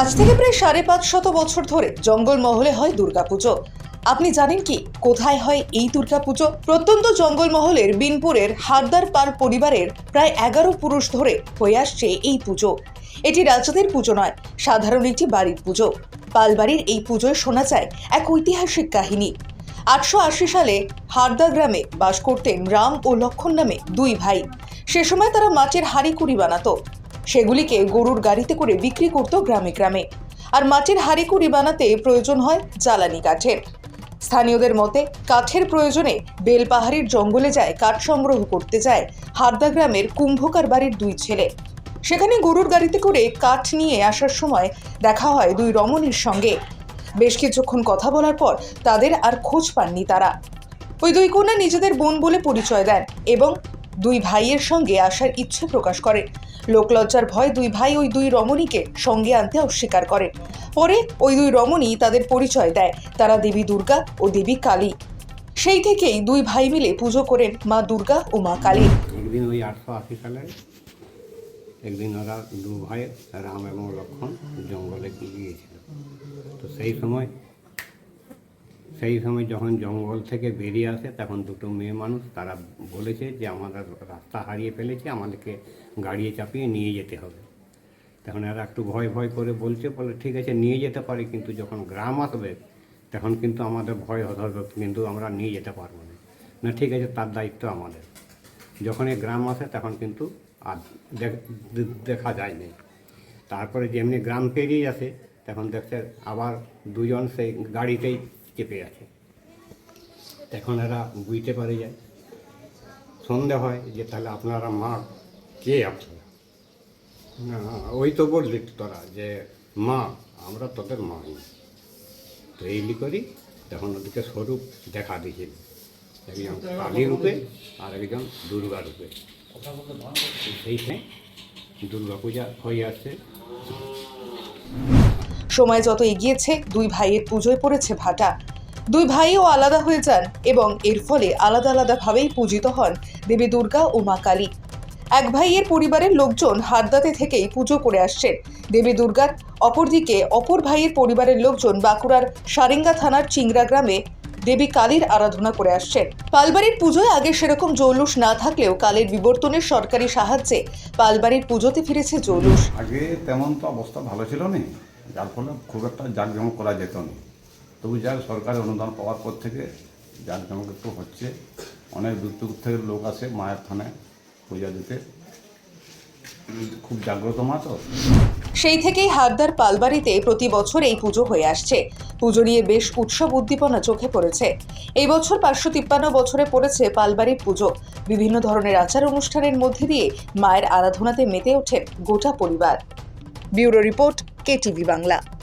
আজ থেকে প্রায় সাড়ে পাঁচ শত বছর ধরে জঙ্গলমহলে হয় দুর্গাপুজো। আপনি জানেন কি, কোথায় হয় এই দুর্গাপুজো? প্রত্যন্ত জঙ্গলমহলের বিনপুরের হারদার পাল পরিবারের প্রায় এগারো পুরুষ ধরে হয়ে আসছে এই পুজো। এটি রাজাদের পুজো নয়, সাধারণ একটি বাড়ির পুজো। পালবাড়ির এই পুজোয় শোনা যায় এক ঐতিহাসিক কাহিনী। আটশো আশি সালে হারদা গ্রামে বাস করতেন রাম ও লক্ষণ নামে দুই ভাই। সে সময় তারা মাছের হাঁড়ি কুড়ি বানাতো। সেগুলিকে গরুর গাড়িতে করে বিক্রি করত গ্রামে গ্রামে। আর মাটির হাঁড়ি কুড়ি বানাতে প্রয়োজন হয় জ্বালানি কাঠের। স্থানীয়দের মতে, কাঠের প্রয়োজনে বেলপাহাড়ির জঙ্গলে যায় কাঠ সংগ্রহ করতে যায় হারদা গ্রামের কুম্ভকার বাড়ির দুই ছেলে। সেখানে গরুর গাড়িতে করে কাঠ নিয়ে আসার সময় দেখা হয় দুই রমণীর সঙ্গে। বেশ কিছুক্ষণ কথা বলার পর তাদের আর খোঁজ পাননি তারা। ওই দুই কন্যা নিজেদের বোন বলে পরিচয় দেন এবং দুই ভাইয়ের সঙ্গে আসার ইচ্ছে প্রকাশ করে লোকলজ্জার ভয় দুই ভাই ওই দুই রমণীকে সঙ্গে আনতে অস্বীকার করে পরে ওই দুই রমণী তাদের পরিচয় দেয়। তারা দেবী দুর্গা ও দেবী কালী। সেই থেকেই দুই ভাই মিলে পুজো করেন মা দুর্গা ও মা কালী। একদিন ওই আটশো আশি সালে একদিন ওরা দু ভাই রাম এবং লক্ষ্মণ জঙ্গলে গিয়েছিল। তো সেই সময় সেই সময় যখন জঙ্গল থেকে বেরিয়ে আসে, তখন দুটো মেয়ে মানুষ, তারা বলেছে যে, আমাদের রাস্তা হারিয়ে ফেলেছে, আমাদেরকে গাড়িয়ে চাপিয়ে নিয়ে যেতে হবে। তখন এরা একটু ভয় ভয় করে বলছে, বলে, ঠিক আছে, নিয়ে যেতে পারি, কিন্তু যখন গ্রাম আসবে, তখন কিন্তু আমাদের ভয় হতে হবে কিন্তু আমরা নিয়ে যেতে পারব না। না, ঠিক আছে, তার দায়িত্ব আমাদের। যখন এই গ্রাম আসে, তখন কিন্তু আর দেখ- দেখা যায়নি তারপরে যেমনি গ্রাম পেরিয়ে আসে, তখন দেখছে আবার দুজন সেই গাড়িতেই চেপে আছে এখন এরা বুঝতে পারে যায় সন্দেহ হয় যে তাহলে আপনারা মা কে আপনারা? না, ওই তো বললি তোরা যে মা, আমরা তোদের মা নই। তো এইলি করি, তখন ওদিকে স্বরূপ দেখা দিয়েছিল একজন কালী রূপে আর একজন দুর্গা রূপে। সেইখানে দুর্গা পূজা হয়ে আসছে সময় যত এগিয়েছে, দুই ভাইয়ের পুজোয় পড়েছে ভাটা। দুই ভাইও আলাদা হয়ে যান এবং এর ফলে আলাদা আলাদাভাবেই পূজিত হন দেবী দুর্গা ও মা কালী। এক ভাইয়ের পরিবারের লোকজন হারদাতে থেকেই পুজো করে আসছেন। দেবী দুর্গার অপরদিকে অপর ভাইয়ের পরিবারের লোকজন বাঁকুড়ার সারেঙ্গা থানার চিংড়া গ্রামে দেবী কালীর আরাধনা করে আসছেন। পালবাড়ির পুজোয় আগে সেরকম জৌলুস না থাকলেও কালের বিবর্তনের সরকারি সাহায্যে পালবাড়ির পুজোতে ফিরেছে জৌলুস। আগে তেমন তো অবস্থা ভালো ছিল না। যার ফলে খুব একটা জাঁকজমক করা যেত না। তবু যার সরকারের অনুদান পাওয়ার পর থেকে যার জাঁকজমক একটু হচ্ছে, অনেক দূর দূর থেকে লোক আসে মায়ের থানায় পূজা দিতে। খুব জাগ্রত মা তো। সেই থেকেই হারদার পালবাড়িতে প্রতি বছর এই পুজো হয়ে আসছে। পুজো নিয়ে বেশ উৎসব উদ্দীপনা চোখে পড়েছে। এই বছর পাঁচশো তিপ্পান্ন বছরে পড়েছে পালবাড়ির পুজো। বিভিন্ন ধরনের আচার অনুষ্ঠানের মধ্যে দিয়ে মায়ের আরাধনাতে মেতে ওঠেন গোটা পরিবার। Bureau report, KTV Bangla.